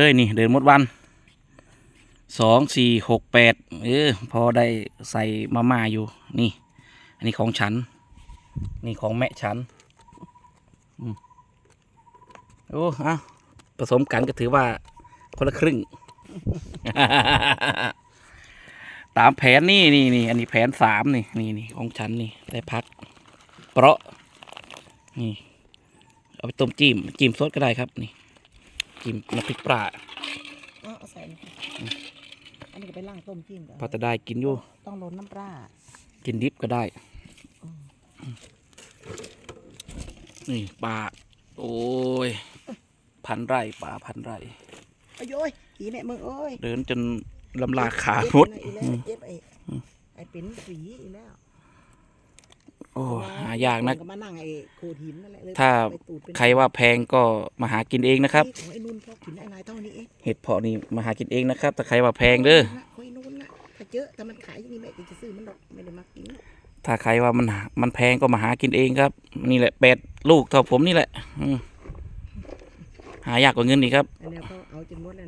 เอ้ยนี่เดินหมดวันสองสี่หกแปดเออพอได้ใส่มาม่าอยู่นี่ อันนี้ของฉัน นี่ของแม่ฉันโอ้เอาผสมกันก็ถือว่าคนละครึ่ง ตามแผนนี่นี่นี่อันนี้แผนสามนี่นี่นี่ของฉันนี่ได้พัก เปราะ นี่ เอาไปต้มจิ้มจิ้มซดก็ได้ครับนี่ จิ้มน้ำพริกปลาเอาเอาใส่นี่อันนี้ก็ไปล่างต้มจิ้มก่อนพอจะได้กินอยู่ ต้องลดน้ำปลากินดิบก็ได้ นี่ปลา โอ้ย พันไร่ปลาพันไร่ โอ้ยโอ้ยอีแม่มึงเอ้ยเดินจนลำลาขาเจ็บหมดอีแล้วเจ็บไอ้ไอ้เป็นฝีอีกแล้วโอ้หายากนักก็มานั่งไอ้โขดหินนั่นแหละเลยถ้า ไปตูดเป็นใครว่าแพงก็มาหากินเองนะครับ ของไอ้นุ่นพอกหินไอ้นายเท่านี้เองเห็ดเพาะนี่มาหากินเองนะครับถ้าใครว่าแพงเด้อ ของไอ้นุ่นนะถ้าเจอแต่มันขายอย่างนี้แม่จะซื้อมันดอกไม่ได้มากินถ้าใครว่ามันมันแพงก็มาหากินเองครับ นี่แหละแปดลูกเท่าผมนี่แหละอืมหายากกว่าเงินอีกครับ อันนี้ก็เอาจนหมดแล้ว